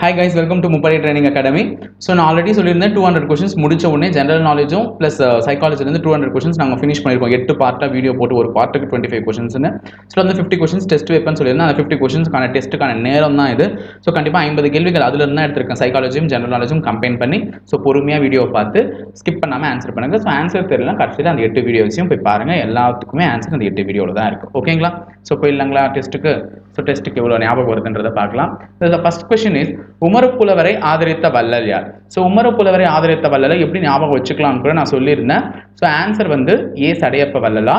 Hi guys welcome to முப்படை training academy so நான் already சொல்லியிருந்தேன் டூ ஹண்ட்ரட் கொஷின்ஸ் முடிச்ச உடனே ஜென்ரல் நாலேஜும் ப்ளஸ் சைக்காலஜிலேருந்து டூ ஹண்ட்ரட் கொஷின்ஸ் நாங்கள் ஃபினிஷ் பண்ணியிருக்கோம். எட்டு பார்ட்டாக வீடியோ போட்டு ஒரு பார்ட்டுக்கு டுவெண்ட்டி ஃபைவ் கொஷின்ஸ்னு ஸோ அந்த ஃபிஃப்டி கொஷின்ஸ் டெஸ்ட் வைப்பேன்னு சொல்லியிருந்தேன். அந்த ஃபிஃப்டி கொஷின்ஸ்க்கான டெஸ்ட்டுக்கான நேரம் தான் இது. ஸோ கண்டிப்பாக ஐம்பது கேள்விகள் அதுல இருந்து தான் எடுத்திருக்கேன். சைக்காலஜியும் ஜென்ரல் நாலேஜும் கம்பைன் பண்ணி. ஸோ பொறுமையாக வீடியோ பார்த்து ஸ்கிப் பண்ணாமல் ஆன்சர் பண்ணுங்க. ஸோ ஆன்சர் தெரியல கடைசியில் அந்த எட்டு வீடியோஸையும் போய் பாருங்கள் எல்லாத்துக்குமே ஆன்சர் அந்த எட்டு வீடியோவில் தான் இருக்குது ஓகேங்களா ஸோ போயிடலாங்களா டெஸ்ட்டுக்கு ஸோ டெஸ்ட்டுக்கு எவ்வளோ ஞாபகம் வருதுன்றதை பார்க்கலாம். இதில் ஃபர்ஸ்ட் கொஸ்டின் இஸ் உமரப்புலவரை ஆதரித்த வள்ளல் யார்? ஸோ உமரப்புலவரை ஆதரித்த வள்ளலை எப்படி ஞாபகம் வச்சுக்கலாம்னு கூட நான் சொல்லியிருந்தேன். ஸோ ஆன்சர் வந்து ஏ. சடையப்ப வள்ளலா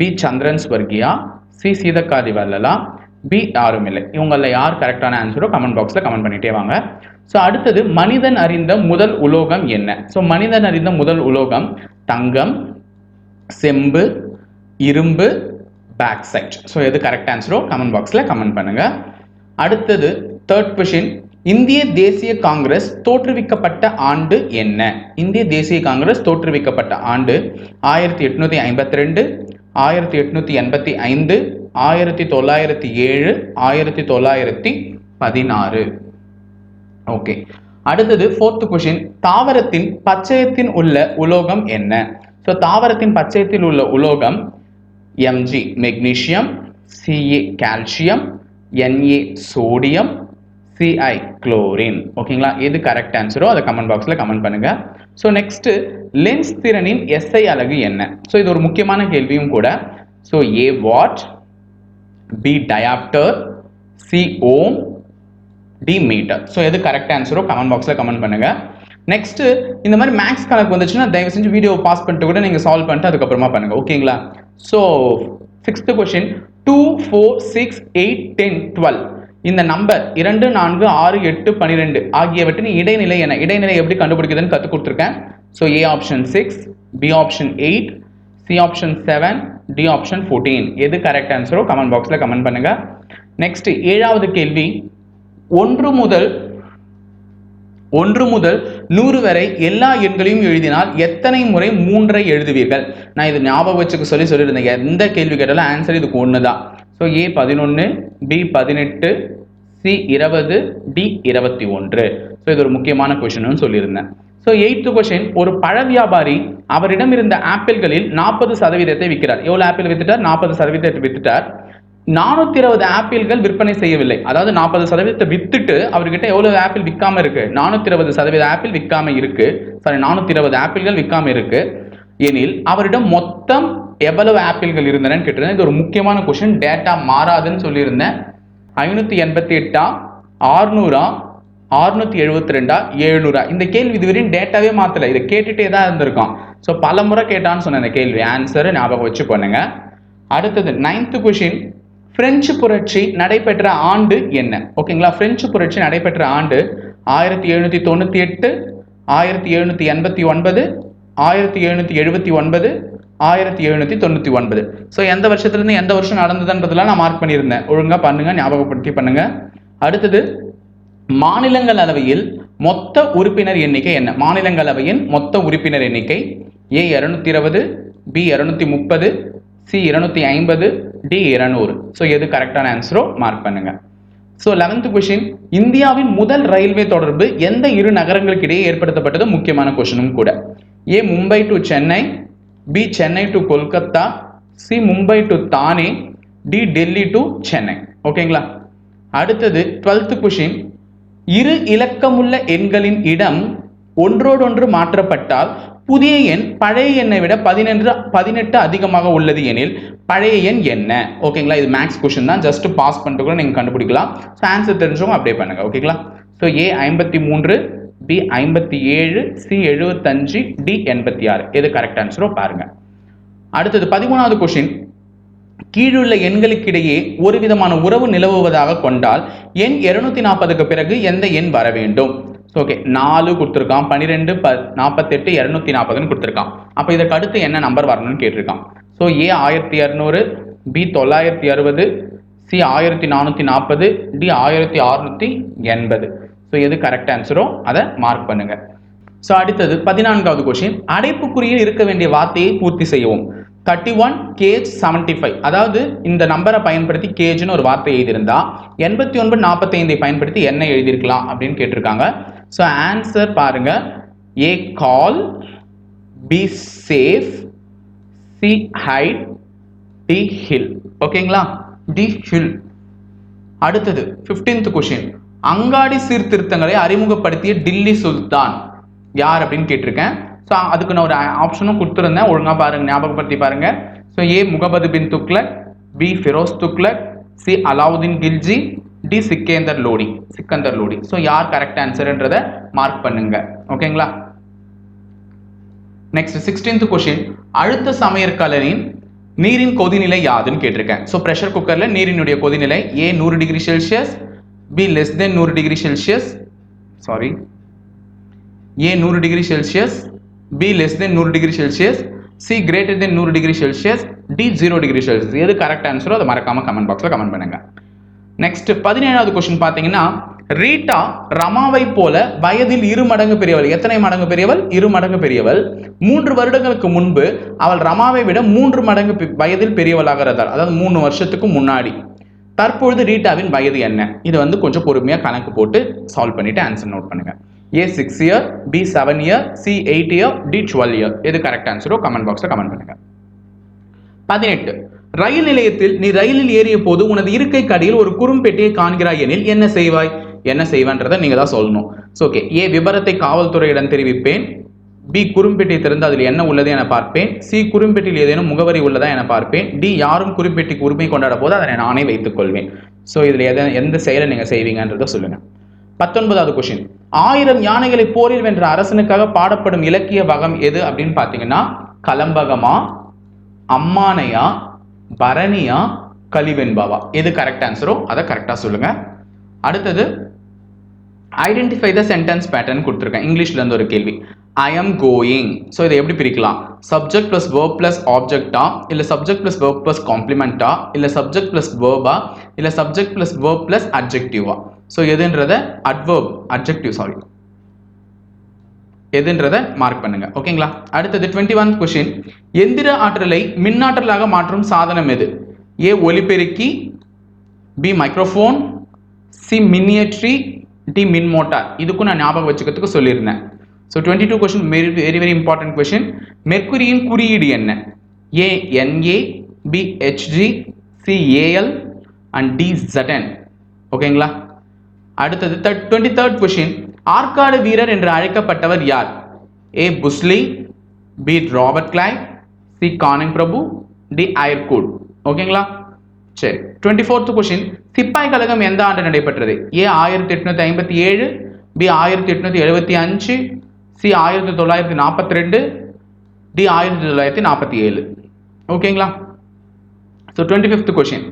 பி. சந்திரன் ஸ்வர்கியா சி. சீதக்காதி வள்ளலா பி யாரும் இல்லை இவங்களில் யார் கரெக்டான ஆன்சரோ கமெண்ட் பாக்ஸில் கமெண்ட் பண்ணிட்டே வாங்க. ஸோ அடுத்தது மனிதன் அறிந்த முதல் உலோகம் என்ன? ஸோ மனிதன் அறிந்த முதல் உலோகம் தங்கம் செம்பு இரும்பு பேக் சைட் ஸோ எது கரெக்ட் ஆன்சரோ கமெண்ட் பாக்ஸில் கமெண்ட் பண்ணுங்க. அடுத்தது தேர்ட் கொஷின் இந்திய தேசிய காங்கிரஸ் தோற்றுவிக்கப்பட்ட ஆண்டு என்ன? இந்திய தேசிய காங்கிரஸ் தோற்றுவிக்கப்பட்ட ஆண்டு ஆயிரத்தி எட்நூத்தி ஐம்பத்தி ரெண்டு ஆயிரத்தி எட்நூத்தி எண்பத்தி ஐந்து ஆயிரத்தி தொள்ளாயிரத்தி ஏழு ஆயிரத்தி தொள்ளாயிரத்தி பதினாறு. ஓகே அடுத்தது ஃபோர்த் கொஷின் தாவரத்தின் பச்சையத்தின் உள்ள உலோகம் என்ன? ஸோ தாவரத்தின் பச்சையத்தில் உள்ள உலோகம் Mg magnesium Ca calcium Na sodium CI chlorine ஓகேங்களா எது கரெக்ட் ஆன்சரோ அதை கமெண்ட் பாக்ஸில் கமெண்ட் பண்ணுங்க. ஸோ நெக்ஸ்ட் லென்ஸ் திறனின் எஸ்ஐ அலகு என்ன? ஸோ இது ஒரு முக்கியமான கேள்வியும் கூட. So A watt B dioptre C ohm D metre so எது கரெக்ட் ஆன்சரோ கமெண்ட் பாக்ஸில் கமெண்ட் பண்ணுங்க. நெக்ஸ்ட் இந்த மாதிரி மேக்ஸ் கணக்கு வந்துச்சுன்னா தயவு செஞ்சு வீடியோ பாஸ் பண்ணிட்டு கூட நீங்கள் சால்வ் பண்ணிட்டு அதுக்கப்புறமா பண்ணுங்க. ஓகேங்களா so sixth question two four six eight ten twelve இந்த நம்பர் இரண்டு நான்கு ஆறு எட்டு பன்னிரெண்டு ஆகியவற்றின் இடைநிலை என இடைநிலை எப்படி கண்டுபிடிக்குதுன்னு கற்றுக் கொடுத்துருக்கேன். So A option six B option eight C option seven D option fourteen எது கரெக்ட் ஆன்சரோ கமெண்ட் பாக்ஸில் கமெண்ட் பண்ணுங்க. நெக்ஸ்ட் ஏழாவது கேள்வி ஒன்று முதல் ஒன்று முதல் நூறு வரை எல்லா எண்களையும் எழுதினால் எத்தனை முறை மூன்றை எழுதுவீர்கள்? நான் இது ஞாபகம் வச்சுக்க சொல்லி சொல்லியிருந்தேன் எந்த கேள்வி கேட்டாலும் ஆன்சர் இதுக்கு ஒன்று தான் ஸோ ஏ பதினொன்று பி பதினெட்டு சி இருபது டி இருபத்தி ஒன்று. ஸோ இது ஒரு முக்கியமான கொஷின்னு சொல்லியிருந்தேன். ஸோ எயித்து கொஷின் ஒரு பழ வியாபாரி அவரிடம் இருந்த ஆப்பிள்களில் நாற்பது சதவீதத்தை விற்கிறார். எவ்வளோ ஆப்பிள் வித்துட்டார்? நாற்பது சதவீதத்தை வித்துட்டார். நானூத்தி இருபது ஆப்பிள்கள் விற்பனை செய்யவில்லை. அதாவது நாற்பது சதவீதத்தை வித்துட்டு அவர்கிட்ட எவ்வளவு ஆப்பிள் விற்காம இருக்கு? நானூத்தி இருபது சதவீத ஆப்பிள் விற்காம இருக்கு. சாரி நானூத்தி இருபது ஆப்பிள்கள் விற்காம இருக்கு. எனில் அவரிடம் மொத்தம் எவ்வளவு ஆப்பிள்கள் இருந்தனன்னு கேட்டிருந்தேன். இது ஒரு முக்கியமான கொஸ்டின் டேட்டா மாறாதுன்னு சொல்லியிருந்தேன். ஐநூத்தி எண்பத்தி எட்டா? ஆறுநூறா? ஆறுநூத்தி எழுபத்தி ரெண்டா? எழுநூறா இந்த கேள்வி இதுவரையும் டேட்டாவே மாத்தல. இதை கேட்டுட்டே தான் இருந்திருக்கோம் ஸோ பல முறை கேட்டான்னு சொன்ன இந்த கேள்வி ஆன்சர் ஞாபகம் வச்சு பண்ணுங்க அடுத்தது நைன்த் கொஷின் பிரெஞ்சு புரட்சி நடைபெற்ற ஆண்டு என்ன? ஓகேங்களா? பிரெஞ்சு புரட்சி நடைபெற்ற ஆண்டு ஆயிரத்தி எழுநூத்தி தொண்ணூத்தி எட்டு ஆயிரத்தி எழுநூற்றி எண்பத்தி ஒன்பது ஆயிரத்தி எழுநூற்றி எழுபத்தி ஒன்பது ஆயிரத்தி எழுநூற்றி தொண்ணூற்றி ஒன்பது. ஸோ எந்த வருஷத்துலேருந்து எந்த வருஷம் நடந்ததுன்றதுலாம் நான் மார்க் பண்ணியிருந்தேன். ஒழுங்காக பண்ணுங்க ஞாபகப்படுத்தி பண்ணுங்க. அடுத்தது மாநிலங்களவையில் மொத்த உறுப்பினர் எண்ணிக்கை என்ன? மாநிலங்களவையின் மொத்த உறுப்பினர் எண்ணிக்கை ஏ இரநூத்தி இருபது பி இரநூத்தி முப்பது சி இருநூத்தி ஐம்பது டி இருநூறு. ஸோ எது கரெக்டான ஆன்சரோ மார்க் பண்ணுங்க. ஸோ லெவன்த் கொஷின் இந்தியாவின் முதல் ரயில்வே தொடர்பு எந்த இரு நகரங்களுக்கு இடையே ஏற்படுத்தப்பட்டது? முக்கியமான கொஷனும் கூட. A Mumbai to Chennai B Chennai to Kolkata C Mumbai to Thane D Delhi to Chennai. ஓகேங்களா அடுத்தது டுவெல்த் கொஷின் இரு இலக்கமுள்ள எண்களின் இடம் ஒன்றோடொன்று மாற்றப்பட்டால் புதிய எண் பழைய எண்ணை விட பதினென்று பதினெட்டு அதிகமாக உள்ளது எனில் பழைய எண் என்ன? ஓகேங்களா இது மேக்ஸ் கொஷின் தான். ஜஸ்ட் பாஸ் பண்ணிட்டு கூட நீங்கள் கண்டுபிடிக்கலாம். ஸோ ஆன்சர் தெரிஞ்சவங்க அப்படியே பண்ணுங்க. ஓகேங்களா ஸோ ஏ ஐம்பத்தி மூன்று பி ஐம்பத்தி ஏழு சி எழுபத்தஞ்சு டி எண்பத்தி ஆறு. எது கரெக்ட் ஆன்சரோ பாருங்க. அடுத்தது பதிமூணாவது கொஷின் கீழுள்ள எண்களுக்கிடையே ஒரு விதமான உறவு நிலவுவதாக கொண்டால் எண் இருநூத்தி நாற்பதுக்கு பிறகு எந்த எண் வர வேண்டும்? ஓகே நாலு கொடுத்துருக்கான் பன்னிரெண்டு ப நாற்பத்தெட்டு இரநூத்தி நாற்பதுன்னு கொடுத்துருக்கான். அப்போ இதற்கு அடுத்து என்ன நம்பர் வரணும்னு கேட்டிருக்கான். ஸோ ஏ ஆயிரத்தி இரநூறு பி தொள்ளாயிரத்தி அறுபது சி ஆயிரத்தி நானூற்றி நாற்பது டி ஆயிரத்தி அறுநூத்தி எண்பது. ஸோ எது கரெக்ட் ஆன்சரோ அதை மார்க் பண்ணுங்க. ஸோ அடுத்தது பதினான்காவது கொஸ்டின் அடைப்புக்குறியில் இருக்க வேண்டிய வார்த்தையை பூர்த்தி செய்யவும். Thirty one cage seventy five அதாவது இந்த நம்பரை பயன்படுத்தி கேஜ்னு ஒரு வார்த்தை எழுதியிருந்தா எண்பத்தி ஒன்பது நாற்பத்தைந்தை பயன்படுத்தி என்ன எழுதியிருக்கலாம் அப்படின்னு கேட்டிருக்காங்க. ஸோ ஆன்சர் பாருங்க. A call B safe C height D hill ஓகேங்களா டி ஹில் அடுத்தது 15th கொஷின் அங்காடி சீர்திருத்தங்களை அறிமுகப்படுத்திய டில்லி சுல்தான். யார் அப்படின்னு கேட்டிருக்கேன். ஸோ அதுக்கு நான் ஒரு ஆப்ஷனும் கொடுத்துருந்தேன். ஒழுங்காக பாருங்க ஞாபகப்படுத்தி பாருங்க. So A Muhammad bin Tughlaq B Firoz Tughlaq C Alauddin Khilji D Sikandar Lodi Sikandar Lodi. So யார் கரெக்ட் ஆன்சர்ன்றதை மார்க் பண்ணுங்க. ஓகேங்களா நெக்ஸ்ட் சிக்ஸ்டீன்த் கொஷின் அழுத்த சமையற்கலனின் நீரின் கொதிநிலை யாதுன்னு கேட்டிருக்கேன். ஸோ ப்ரெஷர் குக்கரில் நீரினுடைய கொதிநிலை ஏ நூறு degree Celsius B less than நூறு டிகிரி செல்சியஸ் சாரி ஏ நூறு degree Celsius B less than நூறு degree Celsius C greater than நூறு degree Celsius D zero degree Celsius எது கரெக்ட் ஆன்சரோ அதை மறக்காம கமெண்ட் பாக்ஸில் கமெண்ட் பண்ணுங்க. நெக்ஸ்ட் பதினேழாவது கொஸ்டின் பார்த்தீங்கன்னா ரீட்டா ரமாவை போல வயதில் இரு மடங்கு பெரியவள். எத்தனை மடங்கு பெரியவள்? இரு மடங்கு பெரியவள். மூன்று வருடங்களுக்கு முன்பு அவள் ரமாவை விட மூன்று மடங்கு பெ- வயதில் பெரியவளாகிறதால் அதாவது மூணு வருஷத்துக்கு முன்னாடி. தற்பொழுது ரீட்டாவின் வயது என்ன? இது வந்து கொஞ்சம் பொறுமையாக கணக்கு போட்டு சால்வ் பண்ணிட்டு ஆன்சர் நோட் பண்ணுங்க. A six year B seven year C eight year D twelve year எது கரெக்ட் ஆன்சரோ கமெண்ட் பாக்ஸில் கமெண்ட் பண்ணுங்க. பதினெட்டு. ரயில் நிலையத்தில் நீ ரயிலில் ஏறிய போது உனது இருக்கை கடையில் ஒரு குறும்பெட்டியை காண்கிறாய் எனில் என்ன செய்வாய்? என்ன செய்வேன்றதை நீங்க தான் சொல்லணும். ஓகே ஏ விபரத்தை காவல்துறையிடம் தெரிவிப்பேன். பி குறும்பெட்டியை திறந்து அதில் என்ன உள்ளது என பார்ப்பேன். சி குறும்பெட்டியில் ஏதேனும் முகவரி உள்ளதா என பார்ப்பேன். டி யாரும் குறும்பெட்டிக்கு உரிமை கொண்டாட போது அதை நானே வைத்துக் கொள்வேன். ஸோ இதில் எதை எந்த செயலை நீங்கள் செய்வீங்கன்றதை சொல்லுங்க. பத்தொன்பதாவது கொஷின் ஆயிரம் யானைகளை போரில் வென்ற அரசனுக்காக பாடப்படும் இலக்கிய வகம் எது அப்படின்னு பார்த்தீங்கன்னா கலம்பகமா அம்மானையா பரணியா கலிவெண்பாவா? எது கரெக்ட் ஆன்சரோ அதை கரெக்டாக சொல்லுங்க. அடுத்தது ஐடென்டிஃபை த சென்டென்ஸ் பேட்டர்ன் கொடுத்துருக்கேன். இங்கிலீஷ்லேருந்து ஒரு கேள்வி. ஐ எம் கோயிங் ஸோ இதை எப்படி பிரிக்கலாம்? சப்ஜெக்ட் ப்ளஸ் verb ப்ளஸ் ஆப்ஜெக்டா இல்லை சப்ஜெக்ட் ப்ளஸ் verb ப்ளஸ் காம்ப்ளிமெண்ட்டா இல்லை சப்ஜெக்ட் ப்ளஸ் வேர்பா இல்லை சப்ஜெக்ட் ப்ளஸ் verb ப்ளஸ் அட்ஜெக்டிவா ஸோ எதுன்றத? அட்வர்ப் அட்ஜெக்டிவ் சாரி எதுன்றதை மார்க் பண்ணுங்க. ஓகேங்களா அடுத்தது டுவெண்ட்டி ஒன் கொஷின் எந்திர ஆற்றலை மின்னாற்றலாக மாற்றும் சாதனம் எது? ஏ ஒலிபெருக்கி பி மைக்ரோஃபோன் சி மினியட்ரி டி மின் மோட்டார் இதுக்கும் நான் ஞாபகம் வச்சுக்கிறதுக்கு சொல்லியிருந்தேன். So twenty two question very very very important question மெர்க்குரியின் குறியீடு என்ன? A Na B Hg C Al and D ஜட்டன் ஓகேங்களா அடுத்தது டுவெண்ட்டி தேர்ட் கொஷின் ஆற்காடு வீரர் என்று அழைக்கப்பட்டவர் யார்? A Bussy B Robert Clive C Canning Prabhu D Eyre Coote ஓகேங்களா சரி. டுவெண்ட்டி ஃபோர்த் கொஷின் சிப்பாய் கழகம் எந்த ஆண்டு நடைபெற்றது? ஏ ஆயிரத்தி எட்நூத்தி ஐம்பத்தி ஏழு பி ஆயிரத்தி எட்நூத்தி எழுபத்தி அஞ்சு சி ஆயிரத்தி தொள்ளாயிரத்தி நாற்பத்தி ரெண்டு டி ஆயிரத்தி தொள்ளாயிரத்தி நாற்பத்தி ஏழு. ஓகேங்களா ஸோ டுவெண்ட்டி ஃபிஃப்த் கொஷின்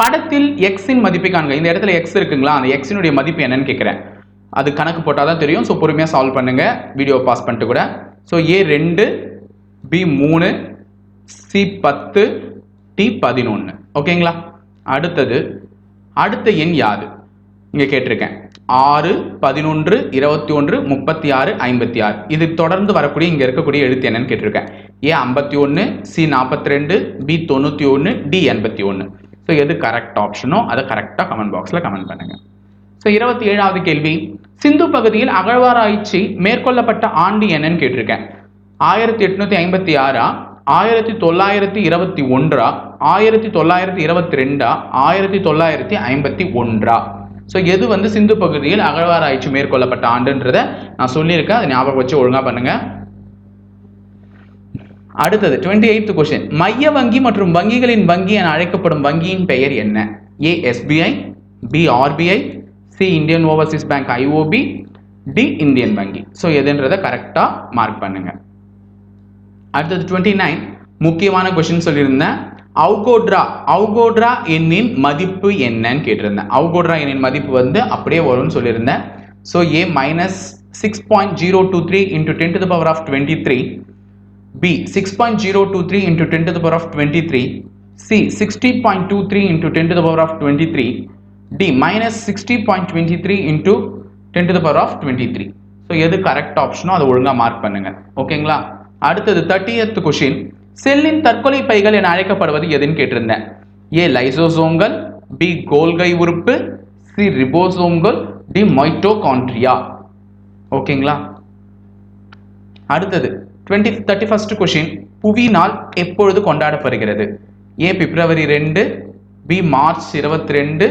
படத்தில் எக்ஸின் மதிப்பை காண்க. இந்த இடத்துல எக்ஸ் இருக்குங்களா? அந்த எக்ஸினுடைய மதிப்பு என்னன்னு கேட்குறேன். அது கணக்கு போட்டால் தான் தெரியும். ஸோ பொறுமையாக சால்வ் பண்ணுங்கள் வீடியோ பாஸ் பண்ணிட்டு கூட. ஸோ ஏ ரெண்டு பி மூணு சி பத்து டி பதினொன்று ஓகேங்களா அடுத்தது அடுத்த எண் யாது? இங்கே கேட்டிருக்கேன். ஆறு பதினொன்று இருபத்தி ஒன்று முப்பத்தி ஆறு ஐம்பத்தி ஆறு இது தொடர்ந்து வரக்கூடிய இங்கே இருக்கக்கூடிய எழுத்து என்னன்னு கேட்டிருக்கேன். ஏ ஐம்பத்தி ஒன்று சி நாற்பத்தி ரெண்டு பி தொண்ணூற்றி ஒன்று டி எண்பத்தி ஒன்று ஸோ எது கரெக்ட் ஆப்ஷனோ அதை கரெக்டாக கமெண்ட் பாக்ஸில் கமெண்ட் பண்ணுங்க. ஸோ இருபத்தி ஏழாவது கேள்வி. சிந்து பகுதியில் அகழ்வாராய்ச்சி மேற்கொள்ளப்பட்ட ஆண்டு என்னன்னு கேட்டிருக்கேன். ஆயிரத்தி எட்நூத்தி ஐம்பத்தி ஆறா ஆயிரத்தி தொள்ளாயிரத்தி இருபத்தி ஒன்றா ஆயிரத்தி தொள்ளாயிரத்தி இருபத்தி ரெண்டா ஆயிரத்தி தொள்ளாயிரத்தி ஐம்பத்தி ஒன்றா. ஸோ எது வந்து சிந்து பகுதியில் அகழ்வாராய்ச்சி மேற்கொள்ளப்பட்ட ஆண்டுன்றதை நான் சொல்லியிருக்கேன். அதை ஞாபகம் வச்சு ஒழுங்காக பண்ணுங்க. அடுத்தது டுவெண்ட்டி எயித்து கொஸ்டின் மைய வங்கி மற்றும் வங்கிகளின் வங்கி என அழைக்கப்படும் வங்கியின் பெயர் என்ன? A SBI B RBI C Indian Overseas Bank IOB D Indian வங்கி. ஸோ எதுன்றதை கரெக்டாக மார்க் பண்ணுங்க. அடுத்தது டுவெண்ட்டி நைன் முக்கியமான கொஸ்டின் சொல்லியிருந்தேன். அவுகோட்ரா அவுகோட்ரா எண்ணின் மதிப்பு என்னன்னு கேட்டிருந்தேன். அவுகோட்ரா எண்ணின் மதிப்பு வந்து அப்படியே வரும்னு சொல்லியிருந்தேன். So A minus six point zero two three into ten to the power of twenty three B six point zero two three into ten to the power of twenty three C sixty point two three into ten to the power of twenty three D minus sixty point twenty three into ten to the power of twenty three so எது correct ஆப்ஷனோ அதை ஒழுங்காக mark பண்ணுங்க. ஓகேங்களா அடுத்தது thirtieth question செல்லின் தற்கொலை பைகள் என அழைக்கப்படுவது எதுன்னு கேட்டிருந்தேன். ஏ லைசோசோம்கள் பி கோல்கை உறுப்பு சி ரிபோசோம்கள் டி மைட்டோகான்ட்ரியா ஓகேங்களா அடுத்தது டுவெண்ட்டி தேர்ட்டி ஃபர்ஸ்ட் கொஷின் புவி நாள் எப்பொழுது கொண்டாடப்படுகிறது? ஏ பிப்ரவரி ரெண்டு பி மார்ச் இருபத்தி ரெண்டு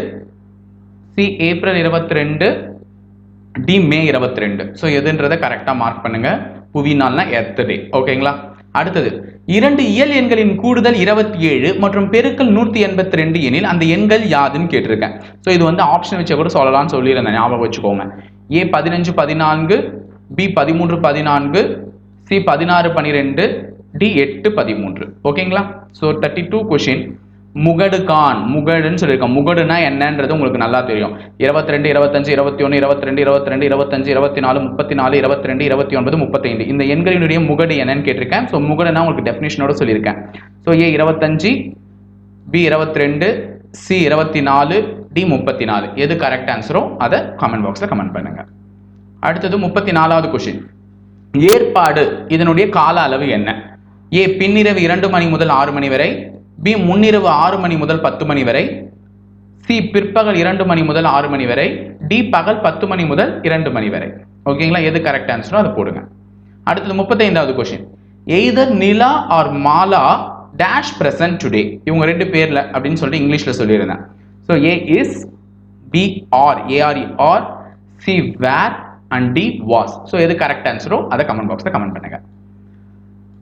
சி ஏப்ரல் இருபத்தி ரெண்டு டி மே இருபத்தி ரெண்டு ஸோ எதுன்றதை கரெக்டாக மார்க் பண்ணுங்க. புவி நாள்னா எர்த் டே ஓகேங்களா அடுத்தது இரண்டு இயல் எண்களின் கூடுதல் இருபத்தி ஏழு மற்றும் பெருக்கல் நூற்றி எண்பத்தி ரெண்டு எனில் அந்த எண்கள் யாதுன்னு கேட்டிருக்கேன். ஸோ இது வந்து ஆப்ஷன் வச்ச கூட சொல்லலாம்னு சொல்லியிருந்தேன். ஞாபகம் வச்சுக்கோங்க. ஏ பதினஞ்சு பதினான்கு பி பதிமூன்று பதினான்கு சி பதினாறு பனிரெண்டு டி எட்டு பதிமூன்று. ஓகேங்களா ஸோ தேர்ட்டி டூ கொஷின் முகடு கான் முகடுன்னு சொல்லியிருக்கோம் முகடுனா என்னன்றது உங்களுக்கு நல்லா தெரியும். இருபத்தி ரெண்டு இருபத்தஞ்சு இருபத்தி ஒன்று இருபத்தி ரெண்டு இருபத்தி ரெண்டு இருபத்தஞ்சு இருபத்தி நாலு முப்பத்தி நாலு இருபத்தி ரெண்டு இருபத்தி ஒன்பது முப்பத்தைந்து. இந்த எண்களினுடைய முகடு என்னன்னு கேட்டிருக்கேன். ஸோ முகடுனா உங்களுக்கு டெஃபினேஷனோட சொல்லியிருக்கேன். ஸோ ஏ இருபத்தஞ்சு பி இருபத்தி ரெண்டு சி இருபத்தி நாலு டி முப்பத்தி நாலு எது கரெக்ட் ஆன்சரோ அதை கமெண்ட் பாக்ஸில் கமெண்ட் பண்ணுங்க. அடுத்தது முப்பத்தி நாலாவது கொஷின் ஏற்பாடு இதனுடைய கால அளவு என்ன? ஏ பின்னிரவு இரண்டு மணி முதல் ஆறு மணி வரை பி முன்னிரவு ஆறு மணி முதல் பத்து மணி வரை சி பிற்பகல் இரண்டு மணி முதல் ஆறு மணி வரை டி பகல் பத்து மணி முதல் இரண்டு மணி வரை. ஓகேங்களா எது கரெக்ட் ஆன்சரோ அதை போடுங்க. அடுத்தது முப்பத்தைந்தாவது question either Nila or Mala dash present today இவங்க ரெண்டு பேர்ல அப்படின்னு சொல்லிட்டு இங்கிலீஷ்ல சொல்லியிருந்தேன். So A is B are A R E are C were and D was so எது கரெக்ட் ஆன்சரோ அதை கமெண்ட் பாக்ஸில் கமெண்ட் பண்ணுங்க.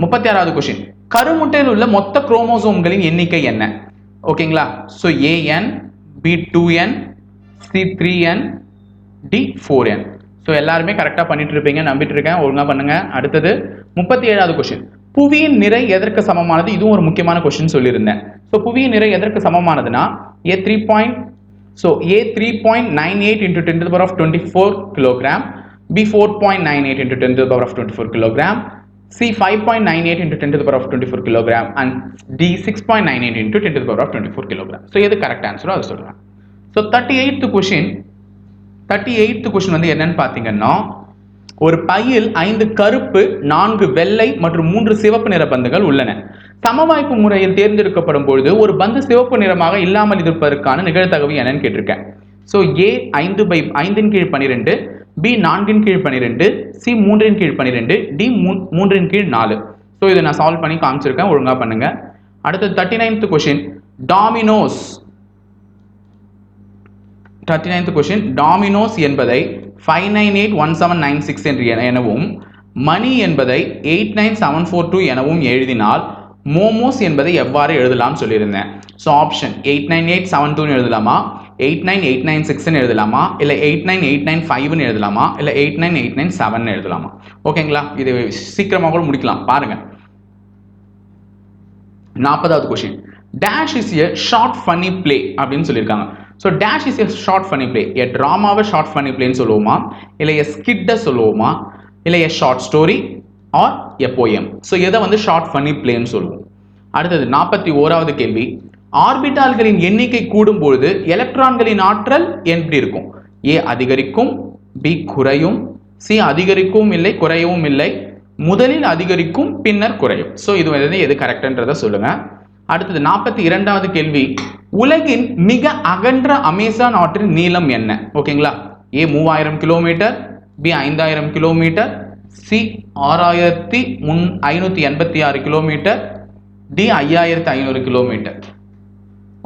முப்பத்தி ஆறாவது கொஸ்டின் கருமுட்டையில் உள்ள மொத்த குரோமோசோம்களின் எண்ணிக்கை என்ன? ஓகேங்களா so A n B two n C three n D four n so எல்லாருமே கரெக்டாக பண்ணிட்டு இருப்பீங்க நம்பிட்டு இருக்கேன் ஒழுங்காக பண்ணுங்க. அடுத்தது முப்பத்தி ஏழாவது கொஸ்டின் புவியின் நிறை எதற்கு சமமானது? இதுவும் ஒரு முக்கியமான கொஸ்டின் சொல்லியிருந்தேன். ஸோ புவியின் நிறை எதற்கு சமமானதுன்னா A three point so A three point nine eight into ten power of twenty four kilogram B four point nine eight into ten power of twenty four kilogram C five point nine eight into ten to power of twenty four kilogram and D six point nine eight into ten to of twenty four kilogram so எது correct ஆன்சரோ அதை சொல்கிறேன் so thirty eighth question thirty eighth question வந்து என்னன்னு பார்த்தீங்கன்னா ஒரு பையில் ஐந்து கருப்பு நான்கு வெள்ளை மற்றும் மூன்று சிவப்பு நிற பந்துகள் உள்ளன. சமவாய்ப்பு முறையில் தேர்ந்தெடுக்கப்படும் பொழுது ஒரு பந்து சிவப்பு நிறமாக இல்லாமல் இருப்பதற்கான நிகழ்த்தகவு என்னன்னு கேட்டிருக்கேன். ஸோ ஏ ஐந்து பை ஐந்தின் கீழ் பன்னிரெண்டு பி நான்கின் கீழ் பன்னிரெண்டு சி மூன்றின் கீழ் பன்னிரெண்டு டி மூன்றின் கீழ் நாலு. ஸோ இதை நான் சால்வ் பண்ணி காமிச்சிருக்கேன் ஒழுங்காக பண்ணுங்க. அடுத்து thirty ninth question Domino's thirty ninth question Domino's என்பதை five nine eight one seven nine six என்று என- எனவும் மணி என்பதை eight nine seven four two எனவும் எழுதினால் மோமோஸ் என்பதை எவ்வாறு எழுதலாம் சொல்லியிருந்தேன். So option eight nine eight seven டூன்னு எழுதலாமா? எயிட் நைன் எயிட் நைன் சிக்ஸ்னு எழுதலாமா? இல்லை எயிட் நைன் எயிட் நைன் ஃபைவ்னு எழுதலாமா? இல்லை eight nine eight nine seven எழுதலாமா? ஓகேங்களா இது சீக்கிரமாக கூட முடிக்கலாம். பாருங்க. நாற்பதாவது question dash is a short funny play அப்படின்னு சொல்லியிருக்காங்க. So dash is a short funny play a ட்ராமாவை short funny ப்ளேன்னு சொல்லுவோமா? இல்லை எ ஸ்கிட்டை சொல்லுவோமா? இல்லை a short story or a poem so எதை வந்து ஷார்ட் ஃபன்னி ப்ளேன்னு சொல்லுவோம்? அடுத்தது நாற்பத்தி ஓராவது கேள்வி. ஆர்பிட்டால்களின் எண்ணிக்கை கூடும் பொழுது எலக்ட்ரான்களின் ஆற்றல் எப்படி இருக்கும்? ஏ அதிகரிக்கும் பி குறையும் சி அதிகரிக்கவும் இல்லை குறையவும் இல்லை முதலில் அதிகரிக்கும் பின்னர் குறையும். ஸோ இது வந்து எது கரெக்ட்ன்றதை சொல்லுங்க. அடுத்தது நாற்பத்தி இரண்டாவது கேள்வி. உலகின் மிக அகன்ற அமேசான் ஆற்றின் நீளம் என்ன? ஓகேங்களா? ஏ மூவாயிரம் கிலோமீட்டர் பி ஐந்தாயிரம் கிலோமீட்டர் சி ஆறாயிரத்தி முன் ஐநூற்றி எண்பத்தி ஆறு கிலோமீட்டர் டி ஐயாயிரத்தி ஐநூறு கிலோமீட்டர்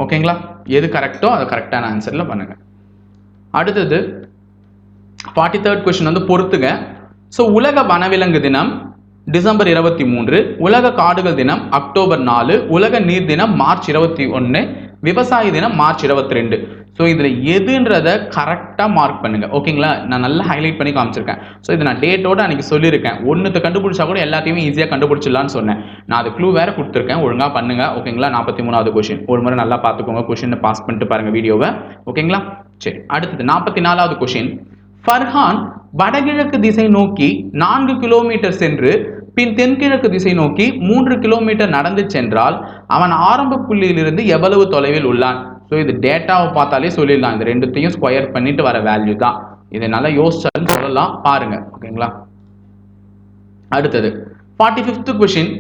ஓகேங்களா? எது கரெக்டோ அதை கரெக்டான ஆன்சரில் பண்ணுங்கள் அடுத்தது ஃபார்ட்டி தேர்ட் கொஸ்டின் வந்து பொறுத்துங்க. ஸோ உலக வனவிலங்கு தினம் டிசம்பர் இருபத்தி மூன்று உலக காடுகள் தினம் அக்டோபர் நாலு உலக நீர் தினம் மார்ச் இருபத்தி ஒன்று விவசாய தினம் மார்ச் இருபத்தி ரெண்டு. ஸோ இதில் எதுன்றதை கரெக்டாக மார்க் பண்ணுங்கள் ஓகேங்களா நான் நல்லா ஹைலைட் பண்ணி காமிச்சிருக்கேன். ஸோ இது நான் டேட்டோட அன்றைக்கி சொல்லியிருக்கேன். ஒன்றுத்தை கண்டுபிடிச்சா கூட எல்லாத்தையுமே ஈஸியாக கண்டுபிடிச்சிடலான்னு சொன்னேன். நான் அது க்ளூ வேறு கொடுத்துருக்கேன். ஒழுங்காக பண்ணுங்க. ஓகேங்களா நாற்பத்தி மூணாவது கொஷின் ஒரு முறை நல்லா பார்த்துக்கோங்க. கொஷினை பாஸ் பண்ணிட்டு பாருங்க வீடியோவை ஓகேங்களா சரி அடுத்தது நாற்பத்தி நாலாவது கொஷின் ஃபர்ஹான் வடகிழக்கு திசை நோக்கி நான்கு கிலோமீட்டர் சென்று பின் தென்கிழக்கு திசை நோக்கி மூன்று கிலோமீட்டர் நடந்து சென்றால் அவன் ஆரம்ப புள்ளியிலிருந்து எவ்வளவு தொலைவில் உள்ளான்? ஸோ இது டேட்டாவை பார்த்தாலே சொல்லிடலாம். இந்த ரெண்டுத்தையும் ஸ்கொயர் பண்ணிட்டு வர வேல்யூ தான். இதை நல்லா யோசிச்சாலும் சொல்லலாம். பாருங்க. ஓகேங்களா அடுத்தது. ஃபார்ட்டி ஃபிஃப்த் கொஷின்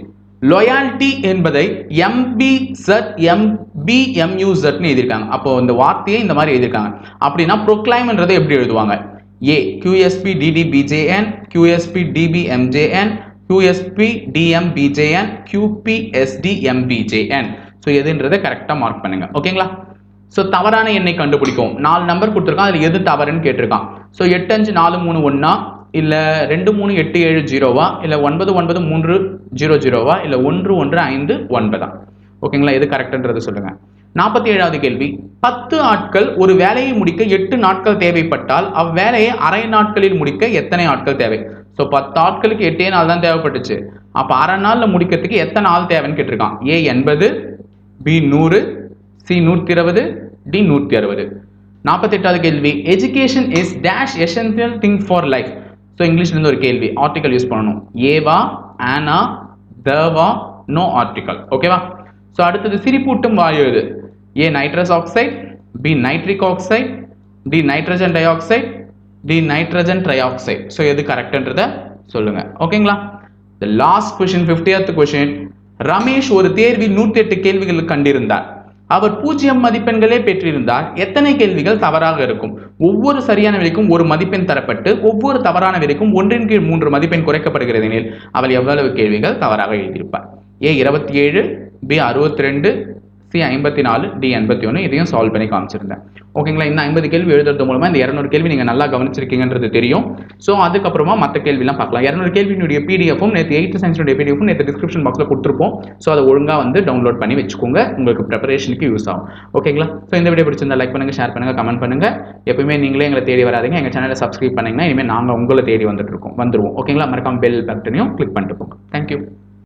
லொயாலிட்டி என்பதை எம்பி செட் எம்பி எம்யூ செட்னு எழுதியிருக்காங்க. அப்போ இந்த வார்த்தையை இந்த மாதிரி எழுதியிருக்காங்க. அப்படின்னா ப்ரொக்ளைம்ன்றதை எப்படி எழுதுவாங்க? A QSP DT BJN QSP DP MJN QSP DM BJN QPST MBJN so எதுன்றதை கரெக்டாக மார்க் பண்ணுங்க. ஓகேங்களா ஸோ தவறான எண்ணை கண்டுபிடிக்கும். நாலு நம்பர் கொடுத்துருக்கான் அதில் எது தவறுன்னு கேட்டிருக்கான். ஸோ எட்டு அஞ்சு நாலு மூணு ஒன்றா இல்லை ரெண்டு மூணு எட்டு ஏழு ஜீரோவா இல்லை ஒன்பது ஒன்பது மூன்று ஜீரோ ஜீரோவா இல்லை ஒன்று ஒன்று ஐந்து ஒன்பதா? ஓகேங்களா? எது கரெக்டுன்றது சொல்லுங்கள் நாற்பத்தி ஏழாவது கேள்வி. பத்து ஆட்கள் ஒரு வேலையை முடிக்க எட்டு நாட்கள் தேவைப்பட்டால் அவ்வேலையை அரை நாட்களில் முடிக்க எத்தனை ஆட்கள் தேவை? ஸோ பத்து ஆட்களுக்கு எட்டே நாள் தான் தேவைப்பட்டுச்சு. அப்போ அரை நாளில் முடிக்கிறதுக்கு எத்தனை நாள் தேவைன்னு கேட்டிருக்கான். ஏ எண்பது பி நூறு சி நூற்றி இருபது டி நூற்றி அறுபது நாற்பத்தெட்டாவது கேள்வி education is dash essential thing for life so இங்கிலீஷ்லேருந்து ஒரு கேள்வி ஆர்டிக்கல் யூஸ் பண்ணணும். ஏவா ஆனா தவா நோ ஆர்டிக்கல் ஓகேவா ஸோ அடுத்தது சிரிப்பூட்டும் வாயு இது. A nitrous oxide B nitric oxide D nitrogen dioxide D nitrogen trioxide so எது கரெக்டுன்றத சொல்லுங்க ஓகேங்களா the last question fiftieth question Ramesh ஒரு தேர்வில் நூற்றி எட்டு கேள்விகள் கண்டிருந்தார். அவர் பூஜ்ஜியம் மதிப்பெண்களே பெற்றிருந்தால் எத்தனை கேள்விகள் தவறாக இருக்கும்? ஒவ்வொரு சரியான விலைக்கும் ஒரு மதிப்பெண் தரப்பட்டு ஒவ்வொரு தவறான விலைக்கும் ஒன்றின் கீழ் மூன்று மதிப்பெண் குறைக்கப்படுகிறது எனில் அவள் எவ்வளவு கேள்விகள் தவறாக எழுதியிருப்பார் ஏ இருபத்தி ஏழு பி அறுபத்தி ரெண்டு சி ஐம்பத்தி நாலு டி எண்பத்தி ஒன்று இதையும் சால்வ் பண்ணி காமிச்சிருந்தேன். ஓகேங்களா இந்த ஐம்பது கேள்வி எழுதுறது மூலமாக இந்த இரநூறு கேள்வி நீங்கள் நல்லா கவனிச்சிருக்கீங்கன்றது தெரியும். ஸோ அதுக்கப்புறமா மற்ற கேள்விலாம் பார்க்கலாம். இரநூறு கேள்வியினுடைய பிடிஎஃப்பும் நேற்று எயித்து சயின்ஸுடைய பிடிஎஃப்பும் நேற்று டிஸ்கிரிப்ஷன் பாக்ஸில் கொடுத்துருப்போம். ஸோ அதை ஒழுங்காக வந்து டவுன்லோட் பண்ணி வச்சுக்கோங்க. உங்களுக்கு ப்ரிப்பரேஷனுக்கு யூஸ் ஆகும். ஓகேங்களா ஸோ இந்த வீடியோ பிடிச்சிருந்தா லைக் பண்ணுங்கள் ஷேர் பண்ணுங்கள் கமெண்ட் பண்ணுங்கள் எப்பவுமே நீங்களே எங்களை தேடி வராதிங்க. எங்கள் சேனலை சப்ஸ்கிரைப் பண்ணிங்கன்னா இனிமேல் நாங்கள் உங்களை தேடி வந்துட்டு இருக்கோம். வந்துருவோம். ஓகேங்களா மறக்காம பெல் பட்டனையும் கிளிக் பண்ணிட்டு போங்க. தேங்க்யூ